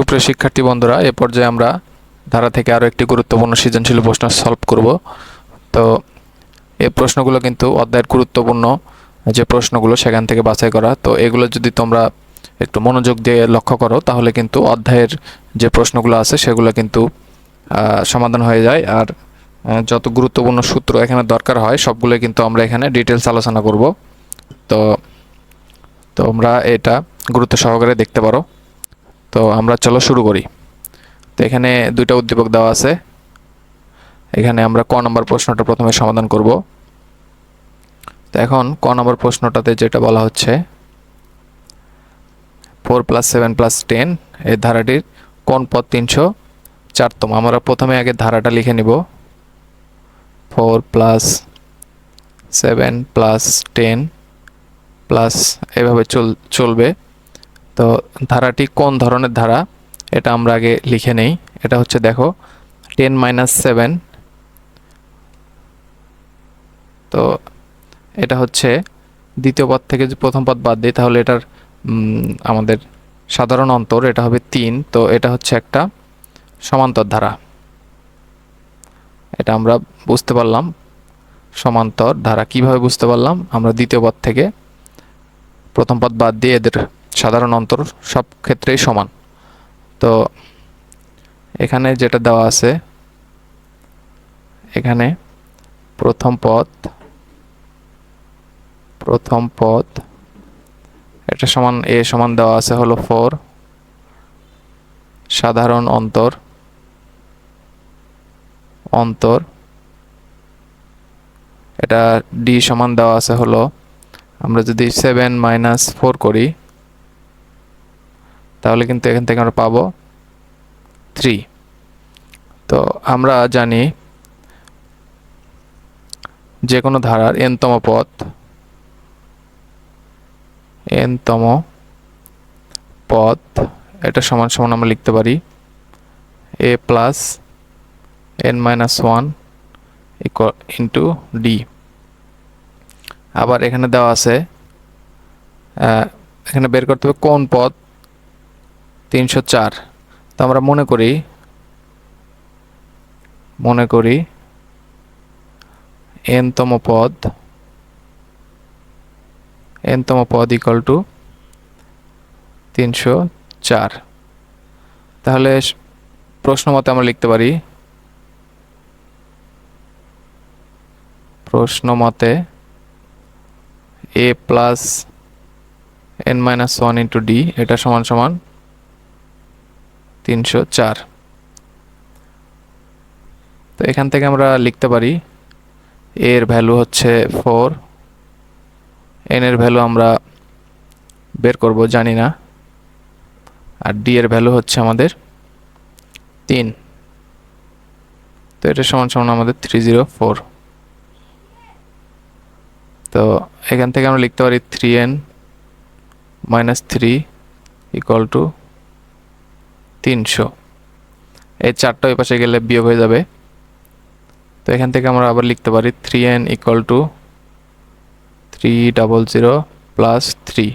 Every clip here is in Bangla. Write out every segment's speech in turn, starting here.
সুপ্রিয় শিক্ষার্থী বন্ধুরা, এ পর্যায়ে আমরা ধারা থেকে আরও একটি গুরুত্বপূর্ণ সৃজনশীল প্রশ্ন সলভ করব। তো এই প্রশ্নগুলো কিন্তু অধ্যায়ের গুরুত্বপূর্ণ যে প্রশ্নগুলো সেখান থেকে বাছাই করা। তো এগুলো যদি তোমরা একটু মনোযোগ দিয়ে লক্ষ্য করো, তাহলে কিন্তু অধ্যায়ের যে প্রশ্নগুলো আছে সেগুলো কিন্তু সমাধান হয়ে যায়। আর যত গুরুত্বপূর্ণ সূত্র এখানে দরকার হয়, সবগুলো কিন্তু আমরা এখানে ডিটেলস আলোচনা করব। তো তোমরা এটা গুরুত্ব সহকারে দেখতে পারো। তো আমরা চলো শুরু করি। তো এখানে দুইটা উদ্দীপক দেওয়া আছে। এখানে আমরা ক নম্বর প্রশ্নটা প্রথমে সমাধান করব। তো এখন ক নম্বর প্রশ্নটাতে যেটা বলা হচ্ছে four plus seven plus ten এই ধারাটির কোন পদ তিনশো চারতম আমরা প্রথমে আগে ধারাটা লিখে নিব। Four plus seven plus ten plus এভাবে চল, চলবে। তো ধারাটি কোন ধরনের ধারা? এটা আমরা আগে লিখে নেই। এটা হচ্ছে দেখো, টেন মাইনাস সেভেন। তো এটা হচ্ছে দ্বিতীয় পদ থেকে প্রথম পদ বাদ দিই, তাহলে এটার আমাদের সাধারণ অন্তর, এটা হবে তিন। তো এটা হচ্ছে একটা সমান্তর ধারা। এটা আমরা বুঝতে পারলাম। সমান্তর ধারা। কীভাবে বুঝতে পারলাম? আমরা দ্বিতীয় পদ থেকে প্রথম পদ বাদ দিয়ে এদের সাধারণ অন্তর সব ক্ষেত্রেই সমান। তো এখানে যেটা দেওয়া আছে, এখানে প্রথম পদ প্রথম পদ, এটা সমান এ সমান দেওয়া আছে হলো ফোর, সাধারণ অন্তর অন্তর, এটা ডি সমান দেওয়া আছে হলো, আমরা যদি সেভেন মাইনাস ফোর করি তাহলে কিন্তু এখান থেকে আমরা পাবো থ্রি তো আমরা জানি যে কোনো ধারার এনতম পদ এনতম পথ এটা সমান সমান আমরা লিখতে পারি A plus N minus one into D আবার এখানে দেওয়া আছে এখানে বের করতে হবে কোন পদ? তিনশো চার। তো আমরা মনে করি মনে করি এনতম পদ এনতম পদ ইকাল টু তিনশো চার। তাহলে প্রশ্ন মতে আমরা লিখতে পারি প্রশ্ন মতে A plus N minus one into D এটা সমান সমান তিনশো চার। তো এখান থেকে আমরা লিখতে পারি, এর ভ্যালু হচ্ছে ফোর। এন এর ভ্যালু আমরা বের করব, জানি না। আর ডি এর ভ্যালু হচ্ছে আমাদের তিন। তো এটা সমান সমান আমাদের থ্রি জিরো ফোর। তো এখান থেকে আমরা লিখতে পারি three N minus three equal to তিনশো। এই চারটা ওই পাশে গেলে বিয়োগ হয়ে যাবে। তো এখান থেকে আমরা আবার লিখতে পারি three N equal to three double zero plus three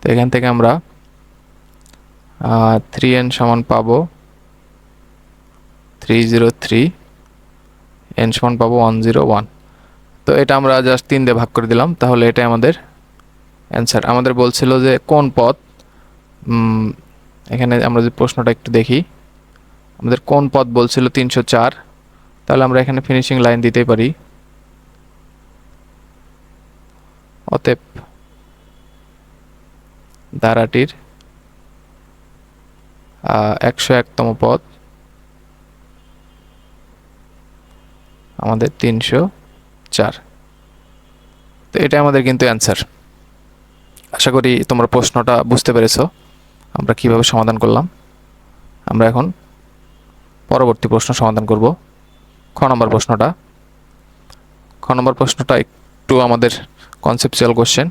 তো এখান থেকে আমরা থ্রি এন সমান পাবো থ্রি জিরো থ্রি এন সমান পাবো ওয়ান জিরো ওয়ান তো এটা আমরা জাস্ট তিন দিয়ে ভাগ করে দিলাম, তাহলে এটাই আমাদের অ্যান্সার আমাদের বলছিল যে কোন পথ এখানে আমরা যে প্রশ্নটা একটু দেখি। আমাদের কোন পদ বলছিল তিনশো চার? তাহলে আমরা এখানে ফিনিশিং লাইন দিতে পারি। অতএব ধারাটির একশো একতম পদ আমাদের তিনশো চার। তো এটা আমাদের কিন্তু অ্যান্সার আশা করি তোমরা প্রশ্নটা বুঝতে পেরেছ। আমরা কীভাবে সমাধান করলাম? আমরা এখন পরবর্তী প্রশ্ন সমাধান করব। খ নম্বর প্রশ্নটা। খ নম্বর প্রশ্নটা একটু আমাদের কনসেপচুয়াল কোশ্চেন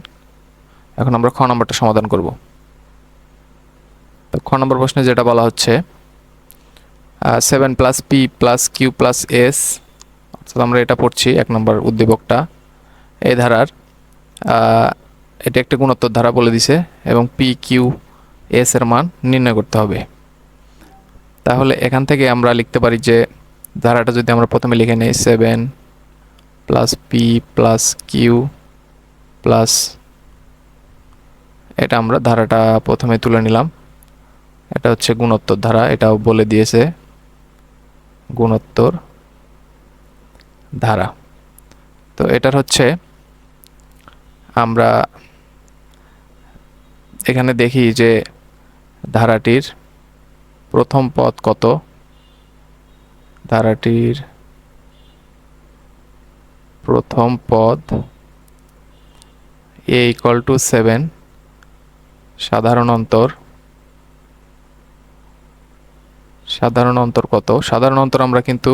এখন আমরা খ নম্বরটা সমাধান করব। তো খ নম্বর প্রশ্নে যেটা বলা হচ্ছে seven plus P plus Q plus S অর্থাৎ আমরা এটা পড়ছি এক নম্বর উদ্দীপকটা। এই ধারার এটা একটা গুণোত্তর ধারা বলে দিছে এবং পি কিউ এস এর মান নির্ণয় করতে হবে। তাহলে এখান থেকে আমরা লিখতে পারি যে, ধারাটা যদি আমরা প্রথমে লিখে নিই seven plus P plus Q plus এটা আমরা ধারাটা প্রথমে তুলে নিলাম। এটা হচ্ছে গুণোত্তর ধারা, এটাও বলে দিয়েছে গুণোত্তর ধারা। তো এটার হচ্ছে, আমরা এখানে দেখি যে ধারাটির প্রথম পদ কত? ধারাটির প্রথম পদ এ ইকুয়াল টু সেভেন সাধারণ অন্তর সাধারণ অন্তর কত? সাধারণ অন্তর আমরা কিন্তু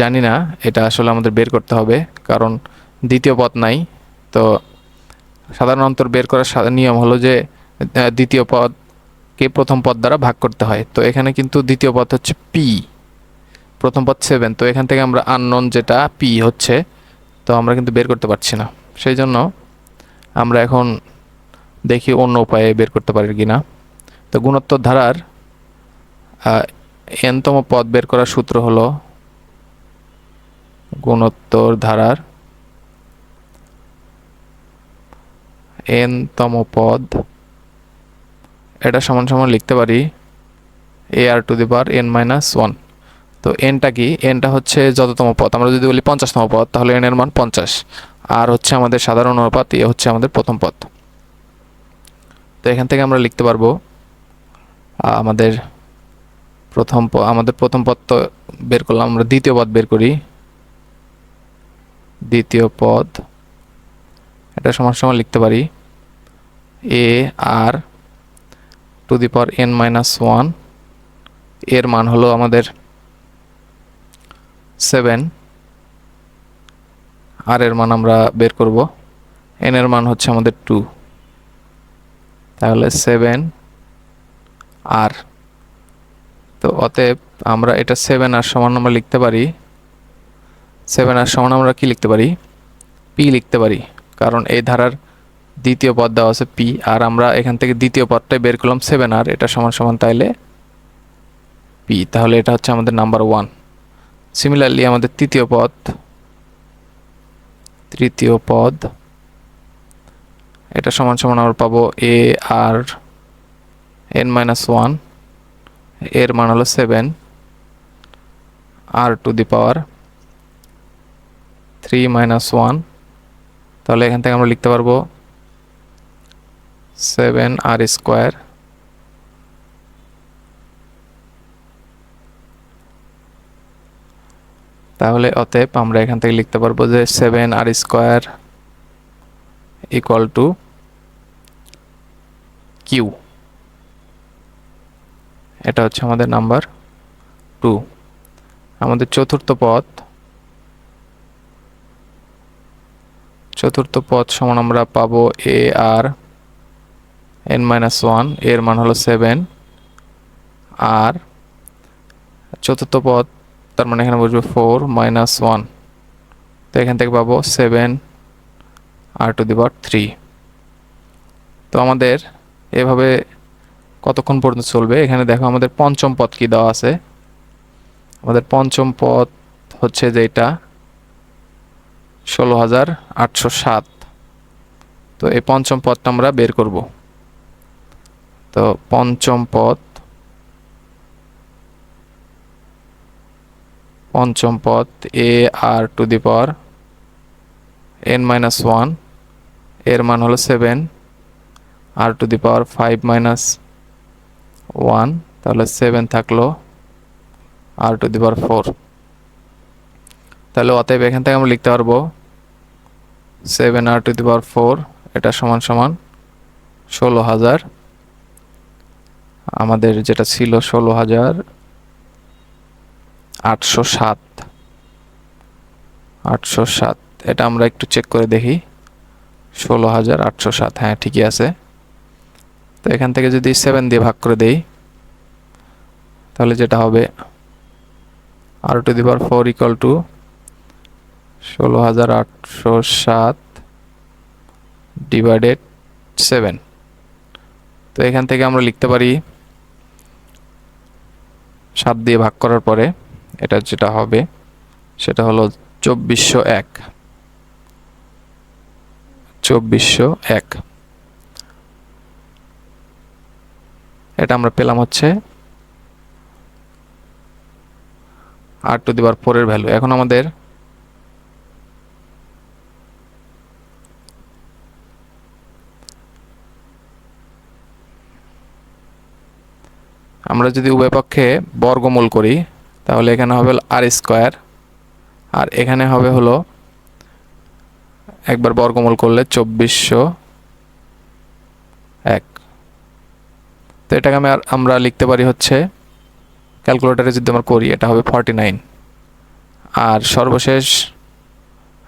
জানি না, এটা আসলে আমাদের বের করতে হবে, কারণ দ্বিতীয় পদ নাই, তো সাধারণ অন্তর বের করার নিয়ম হলো যে দ্বিতীয় দ্বিতীয় পদকে প্রথম পদ দ্বারা ভাগ করতে হয়? তো এখানে কিন্তু দ্বিতীয় পদ হচ্ছে পি প্রথম পদ সেভেন তো এখান থেকে আমরা আননোন যেটা পি হচ্ছে, তো আমরা কিন্তু বের করতে পারছি না। সেই জন্য আমরা এখন দেখি অন্য উপায়ে বের করতে পারি কিনা। তো গুণোত্তর ধারার এনতম পদ বের করার সূত্র হলো গুণোত্তর ধারার এনতম পদ এটা সমান সমান লিখতে পারি A R to the power N minus one তো এনটা কি? এনটা হচ্ছে যততম পদ। আমরা যদি বলি পঞ্চাশতম পদ, তাহলে এন এর মান পঞ্চাশ। আর হচ্ছে আমাদের সাধারণ অনুপাত, এ হচ্ছে আমাদের প্রথম পদ। তো এখান থেকে আমরা লিখতে পারব আমাদের প্রথম আমাদের প্রথম পদ তো বের করলাম, আমরা দ্বিতীয় পদ বের করি। দ্বিতীয় পদ, এটা সমান সমান লিখতে পারি। A R to the power N minus ওয়ানের মান হলো আমাদের সেভেন আর এর মান আমরা বের করব এন এর মান হচ্ছে আমাদের টু তাহলে সেভেন আর, তো অতএব আমরা এটা সেভেন আর সমান আমরা লিখতে পারি সেভেন আর সমান আমরা কি লিখতে পারি? পি লিখতে পারি, কারণ এই ধারার দ্বিতীয় পদ দেওয়া আছে পি আর আমরা এখান থেকে দ্বিতীয় পদটাই বের করলাম সেভেন আর এটা সমান সমান তাইলে পি তাহলে এটা হচ্ছে আমাদের নাম্বার ওয়ান সিমিলারলি আমাদের তৃতীয় পদ তৃতীয় পদ, এটা সমান সমান আমরা পাবো এ আর এন মাইনাস ওয়ানের মান হলো seven R to the power three minus one তাহলে এখান থেকে আমরা লিখতে পারব সেভেন আর স্কোয়ার। তাহলে অতএব আমরা এখান থেকে লিখতে পারব যে seven R square equal to Q এটা হচ্ছে আমাদের নাম্বার টু। আমাদের চতুর্থ পদ। চতুর্থ পদ সমান আমরা পাবো এ আর এন মাইনাস ওয়ানের মান হলো সেভেন আর চতুর্থ পদ, তার মানে এখানে বসবে ফোর মাইনাস ওয়ান তো এখান থেকে পাবো seven R to the power three তো আমাদের এভাবে কতক্ষণ পর্যন্ত চলবে? এখানে দেখো আমাদের পঞ্চম পদ কি দেওয়া আছে? আমাদের পঞ্চম পদ হচ্ছে যেটা ষোলো হাজার আটশো সাত। তো এই পঞ্চম পদটা আমরা বের করব। তো পঞ্চম পদ। পঞ্চম পদ A R to the power N minus ওয়ানের মান হলো seven R to the power five minus one তাহলে সেভেন থাকল R to the power four তাহলে অতএব এখান থেকে আমরা লিখতে পারব seven r to the power four এটা সমান সমান ষোলো হাজার আমাদের যেটা ছিল ষোলো হাজার আটশো সাত। আটশো সাত। এটা আমরা একটু চেক করে দেখি। ষোলো হাজার আটশো সাত হ্যাঁ ঠিকই আছে। তো এখান থেকে যদি সেভেন দিয়ে ভাগ করে দেই, তাহলে যেটা হবে? R to the four equal to ষোলো হাজার আটশো সাত ডিভাইডেড সেভেন তো এখান থেকে আমরা লিখতে পারি সাত দিয়ে ভাগ করার পরে এটা যেটা হবে, সেটা হলো চব্বিশশো এক। চব্বিশশো এক। এটা আমরা পেলাম হচ্ছে আর টু দিবার ফোরের ভ্যালু এখন আমাদের আমরা যদি উভয় পক্ষে বর্গমূল করি, তাহলে এখানে হবে আর স্কোয়ার আর এখানে হবে হলো একবার বর্গমূল করলে চব্বিশশো এক। তো এটাকে আমি আর আমরা লিখতে পারি হচ্ছে ক্যালকুলেটারে যদি আমরা করি, এটা হবে ফর্টি নাইন আর সর্বশেষ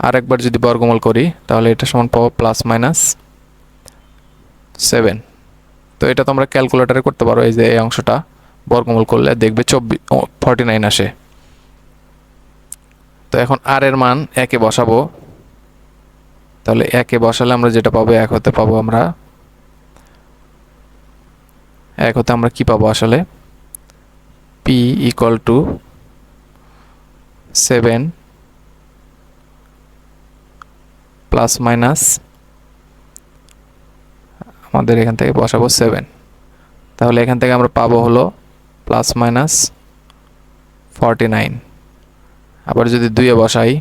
আর একবার যদি বর্গমূল করি, তাহলে এটা সমান পাবো প্লাস মাইনাস সেভেন তো এটা তোমরা ক্যালকুলেটারে করতে পারো, এই যে এই অংশটা বর্গমূল করলে দেখবে চব্বিশ ফর্টি নাইন আসে। তো এখন আর এর মান একে বসাবো। তাহলে একে বসালে আমরা যেটা পাবো, এক হতে পাবো আমরা, এক হতে আমরা কি পাবো আসলে? P equal to seven plus minus আমাদের এখান থেকে বসাবো সেভেন তাহলে এখান থেকে আমরা পাবো হলো প্লাস মাইনাস ফর্টি নাইন আবার যদি দুইয়ে বসাই,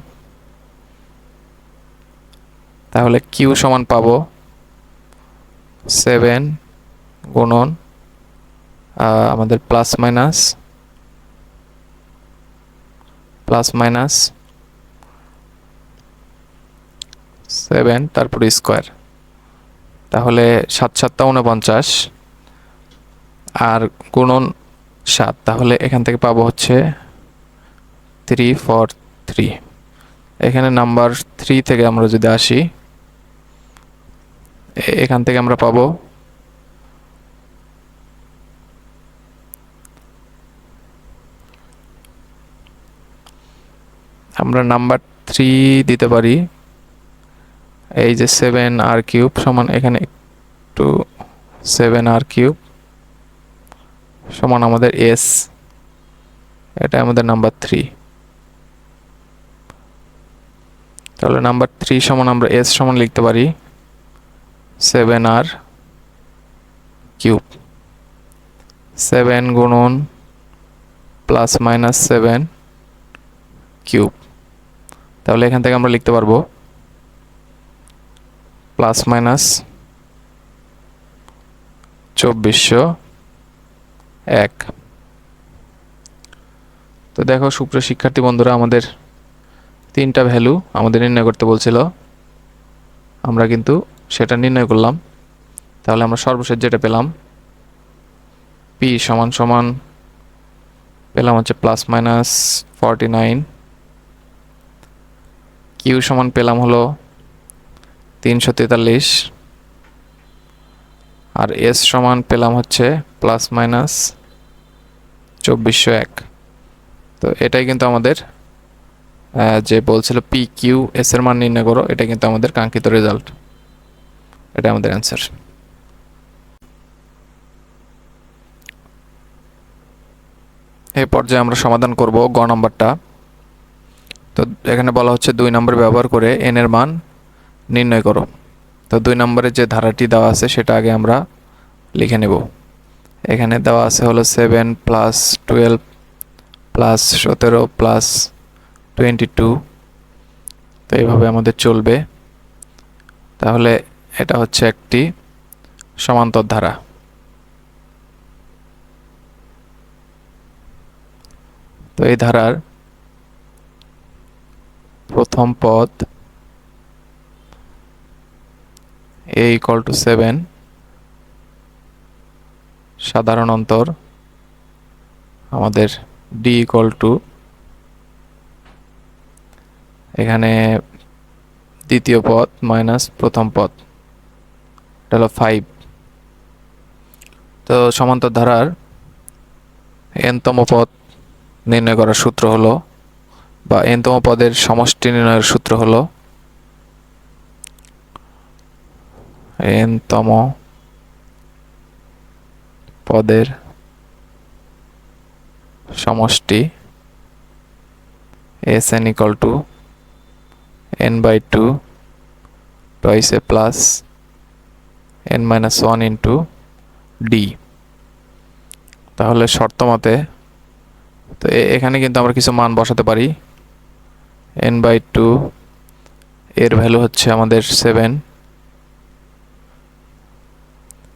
তাহলে কিউ সমান পাবো সেভেন গুণন আমাদের plus minus plus minus seven তারপর স্কোয়ার তাহলে সাত সাতটা উনপঞ্চাশ আর গুণন সাত, তাহলে এখান থেকে পাবো হচ্ছে থ্রি ফর থ্রি এখানে নাম্বার থ্রি থেকে আমরা যদি আসি এখান থেকে আমরা পাবো আমরা নাম্বার থ্রি দিতে পারি। এই যে সেভেন আর কিউব সমান এখানে একটু সেভেন আর কিউব সমান আমাদের এস এটা আমাদের নাম্বার থ্রি তাহলে নাম্বার থ্রি সমান আমরা এস সমান লিখতে পারি সেভেন আর কিউব সেভেন গুণন প্লাস মাইনাস সেভেন কিউব তাহলে এখান থেকে আমরা লিখতে পারব প্লাস মাইনাস চব্বিশশো এক। তো দেখো সুপ্রিয় শিক্ষার্থী বন্ধুরা, আমাদের তিনটা ভ্যালু আমাদের নির্ণয় করতে বলছিল। আমরা কিন্তু সেটা নির্ণয় করলাম। তাহলে আমরা সর্বশেষ যেটা পেলাম, পি সমান সমান পেলাম হচ্ছে plus minus forty nine. Q সমান পেলাম হলো তিনশো তেতাল্লিশ। আর এস সমান পেলাম হচ্ছে প্লাস মাইনাস চব্বিশশো এক। তো এটাই কিন্তু আমাদের যে বলছিল পি কিউ এস এর মান নির্ণয় করো, এটা কিন্তু আমাদের কাঙ্ক্ষিত রেজাল্ট এটা আমাদের অ্যান্সার এই পর্যায়ে আমরা সমাধান করব গ নম্বরটা। তো এখানে বলা হচ্ছে দুই নম্বর ব্যবহার করে এন এর মান নির্ণয় করো। তো দুই নম্বরে যে ধারাটি দেওয়া আছে, সেটা আগে আমরা লিখে নেব। এখানে দেওয়া আছে হলো সেভেন প্লাস টুয়েলভ প্লাস সতেরো প্লাস টোয়েন্টি টু তো এইভাবে আমাদের চলবে। তাহলে এটা হচ্ছে একটি সমান্তর ধারা। তো এই ধারার প্রথম পদ এ ইকুয়াল টু সেভেন সাধারণ অন্তর আমাদের ডি ইকুয়াল টু এখানে দ্বিতীয় পদ মাইনাস প্রথম পদ। এটা হলো ফাইভ তো সমান্তর ধারার এনতম পদ নির্ণয় করার সূত্র হলো বা এনতম পদের সমষ্টি নির্ণয়ের সূত্র হলো এনতম পদের সমষ্টি S n equal to n by two twice a plus n minus one into d. তাহলে শর্ত মতে, তো এখানে কিন্তু আমরা কিছু মান বসাতে পারি। এন বাই টু এর ভ্যালু হচ্ছে আমাদের seven.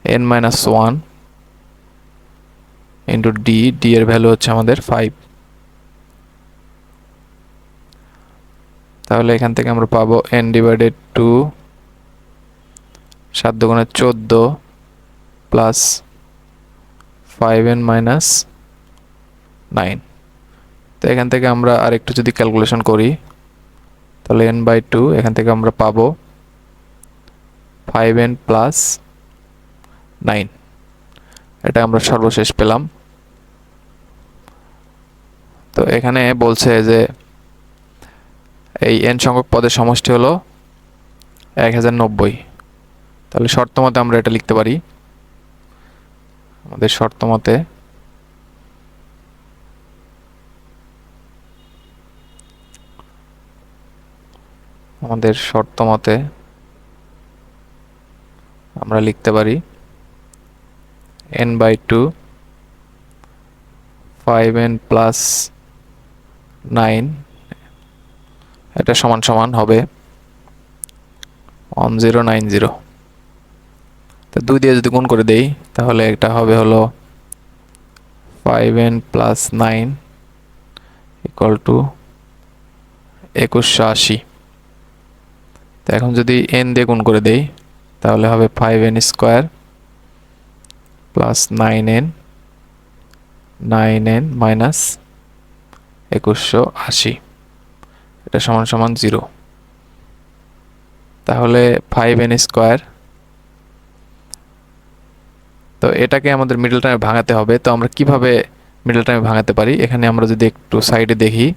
N minus one into d d এর ভ্যালু হচ্ছে আমাদের ফাইভ তাহলে এখান থেকে আমরা পাবো এন ডিভাইডেড টু সাত দুগুণে চোদ্দ plus five n minus nine তো এখান থেকে আমরা আর একটু যদি ক্যালকুলেশন করি, তাহলে এন বাই টু এখান থেকে আমরা পাবো ফাইভ এন প্লাস নাইন। এটা আমরা সর্বশেষ পেলাম। তো এখানে বলছে যে এই এন সংখ্যক পদের সমষ্টি হলো এক হাজার নব্বই। তাহলে শর্ত মতে আমরা এটা লিখতে পারি। আমাদের শর্ত মতে আমাদের শর্ত মতে আমরা লিখতে পারি by two five n plus nine এটা সমান সমান হবে ওয়ান জিরো নাইন জিরো তো দুই দিয়ে যদি গুণ করে দেই, তাহলে এটা হবে হলো five n plus nine equal to একুশশো আশি। তো এখন যদি এন দিয়ে গুণ করে দেই, তাহলে হবে five n square plus nine n nine n minus একুশশো আশি। এটা সমান সমান জিরো তাহলে ফাইভ এন স্কোয়ার তো এটাকে আমাদের মিডল টাইমে ভাঙাতে হবে। তো আমরা কীভাবে মিডল টাইমে ভাঙাতে পারি? এখানে আমরা যদি একটু সাইডে দেখি,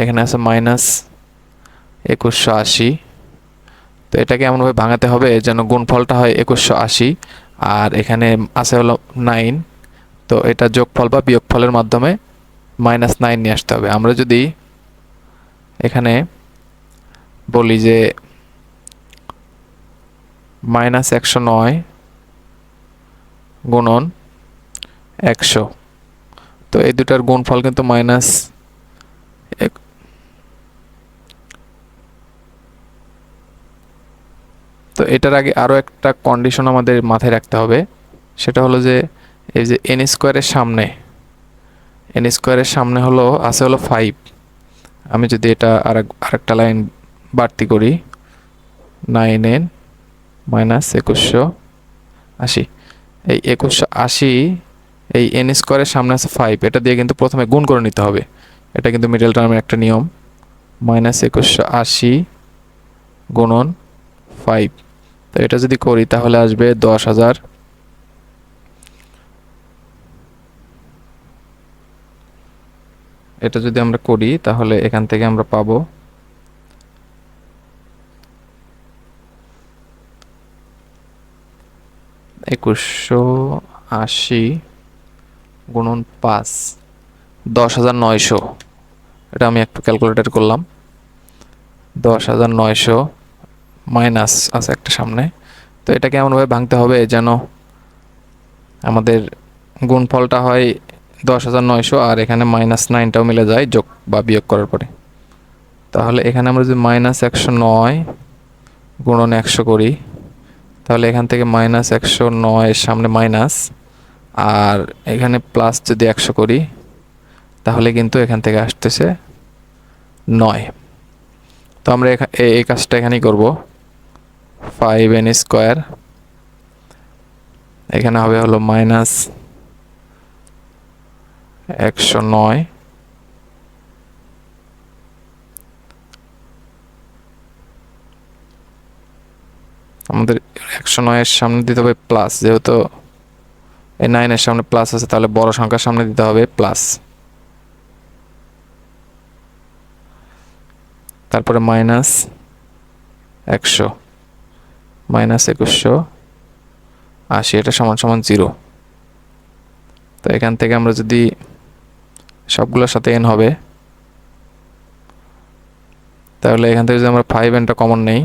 এখানে আছে মাইনাস একুশশো আশি। তো এটাকে এমনভাবে ভাঙাতে হবে যেন গুণফলটা হয় একুশশো আশি। আর এখানে আছে হলো নাইন তো এটা যোগফল বা বিয়োগফলের মাধ্যমে মাইনাস নাইন নিয়ে আসতে হবে। আমরা যদি এখানে বলি যে মাইনাস একশো নয় গুণন একশো, তো এই দুটার গুণফল কিন্তু মাইনাস তো এটার আগে আরও একটা কন্ডিশন আমাদের মাথায় রাখতে হবে। সেটা হলো যে, এই যে এন স্কোয়ারের সামনে এন স্কোয়ারের সামনে হলো, আছে হলো ফাইভ আমি যদি এটা আর আরেকটা লাইন বাড়তি করি নাইন এন মাইনাস একুশশো আশি। এই একুশশো আশি, এই এন স্কোয়ারের সামনে আছে ফাইভ এটা দিয়ে কিন্তু প্রথমে গুণ করে নিতে হবে। এটা কিন্তু মিডল টার্মের একটা নিয়ম। মাইনাস একুশশো আশি গুণন ফাইভ তো এটা যদি করি তাহলে আসবে দশ হাজার। এটা যদি আমরা করি তাহলে এখান থেকে আমরা পাবো একুশশো আশি গুণন পাঁচ, দশ হাজার নয়শো। এটা আমি একটু ক্যালকুলেটর করলাম। দশ হাজার নয়শো মাইনাস আছে একটা সামনে। তো এটাকে এমনভাবে ভাঙতে হবে যেন আমাদের গুণফলটা হয় দশ হাজার নয়শো আর এখানে মাইনাস নাইনটাও মিলে যায় যোগ বা বিয়োগ করার পরে। তাহলে এখানে আমরা যদি মাইনাস একশো নয় গুণন একশো করি, তাহলে এখান থেকে মাইনাস একশো নয়ের সামনে মাইনাস আর এখানে প্লাস যদি একশো করি, তাহলে কিন্তু এখান থেকে আসতেছে নয়। তো আমরা এই কাজটা এখানেই করব। ফাইভ এন স্কোয়ার এখানে হবে হলো মাইনাস একশো নয়। আমাদের একশো নয়ের সামনে দিতে হবে প্লাস যেহেতু এই নাইনের সামনে প্লাস আছে, তাহলে বড় সংখ্যার সামনে দিতে হবে প্লাস তারপরে মাইনাস একশো। মাইনাস একুশশো আশি, এটা সমান সমান জিরো। তো এখান থেকে আমরা যদি সবগুলোর সাথে এন হবে, তাহলে এখান থেকে যদি আমরা ফাইভ এনটা কমন নেই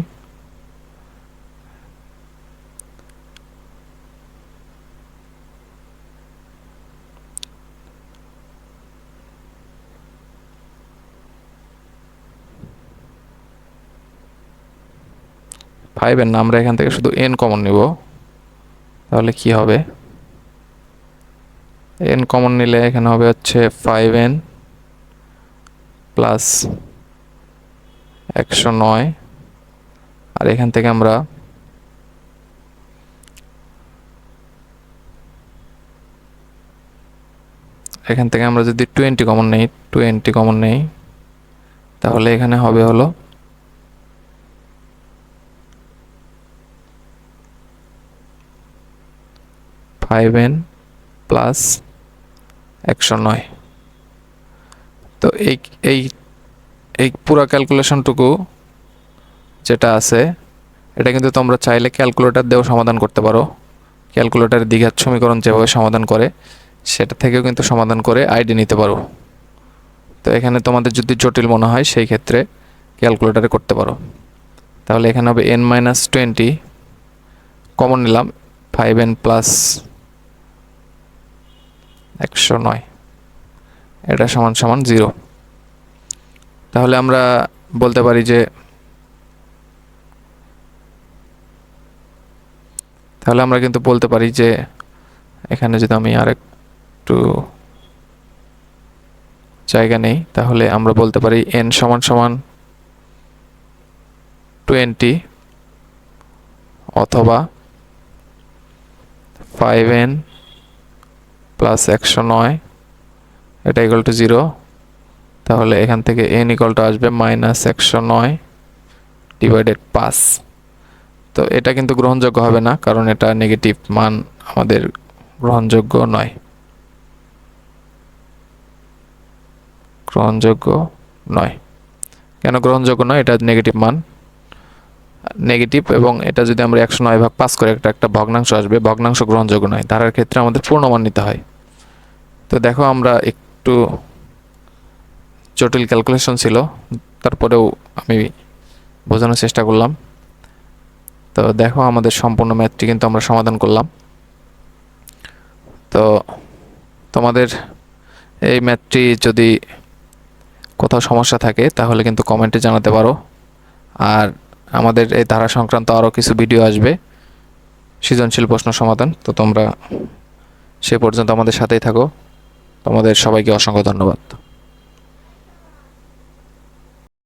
ফাইভ এন না, আমরা এখান থেকে শুধু এন কমন নিব। তাহলে কি হবে? এন কমন নিলে এখানে হবে হচ্ছে ফাইভ এন প্লাস একশো নয়। আর এখান থেকে আমরা এখান থেকে আমরা যদি টোয়েন্টি কমন নেই টোয়েন্টি কমন নেই, তাহলে এখানে হবে হলো ফাইভ এন প্লাস একশো নয়। তো এই এই এই পুরো ক্যালকুলেশনটুকু যেটা আছে, এটা কিন্তু তোমরা চাইলে ক্যালকুলেটর দিয়েও সমাধান করতে পারো। ক্যালকুলেটারের দ্বিঘাত সমীকরণ যেভাবে সমাধান করে, সেটা থেকেও কিন্তু সমাধান করে আইডি নিতে পারো। তো এখানে তোমাদের যদি জটিল মনে হয়, সেই ক্ষেত্রে ক্যালকুলেটারে করতে পারো। তাহলে এখানে হবে এন মাইনাস টোয়েন্টি কমন নিলাম ফাইভ এন প্লাস একশো নয়। এটা সমান সমান জিরো। তাহলে আমরা বলতে পারি যে, তাহলে আমরা কিন্তু বলতে পারি যে, এখানে যদি আমি আর একটু জায়গা নেই, তাহলে আমরা বলতে পারি এন সমান সমান টোয়েন্টি অথবা ফাইভ এন প্লাস একশো নয়, এটা ইকুয়াল টু জিরো তাহলে এখান থেকে এন ইকুয়াল টু আসবে মাইনাস একশো নয় ডিভাইডেড পাঁচ তো এটা কিন্তু গ্রহণযোগ্য হবে না, কারণ এটা নেগেটিভ মান আমাদের গ্রহণযোগ্য নয়। গ্রহণযোগ্য নয়। কেন গ্রহণযোগ্য নয়? এটা নেগেটিভ মান। নেগেটিভ এবং এটা যদি আমরা একশো নয় ভাগ পাস করে একটা একটা ভগ্নাংশ আসবে, ভগ্নাংশ গ্রহণযোগ্য নয়। ধারার ক্ষেত্রে আমাদের পূর্ণমান নিতে হয়। তো দেখো আমরা একটু জটিল ক্যালকুলেশন ছিল, তারপরেও আমি বোঝানোর চেষ্টা করলাম। তো দেখো আমাদের সম্পূর্ণ ম্যাথটি কিন্তু আমরা সমাধান করলাম। তো তোমাদের এই ম্যাথটি যদি কোথাও সমস্যা থাকে, তাহলে কিন্তু কমেন্টে জানাতে পারো। আর আমাদের এই ধারা সংক্রান্ত আরও কিছু ভিডিও আসবে। সৃজনশীল প্রশ্ন সমাধান। তো তোমরা সে পর্যন্ত আমাদের সাথেই থাকো। তোমাদের সবাইকে অসংখ্য ধন্যবাদ।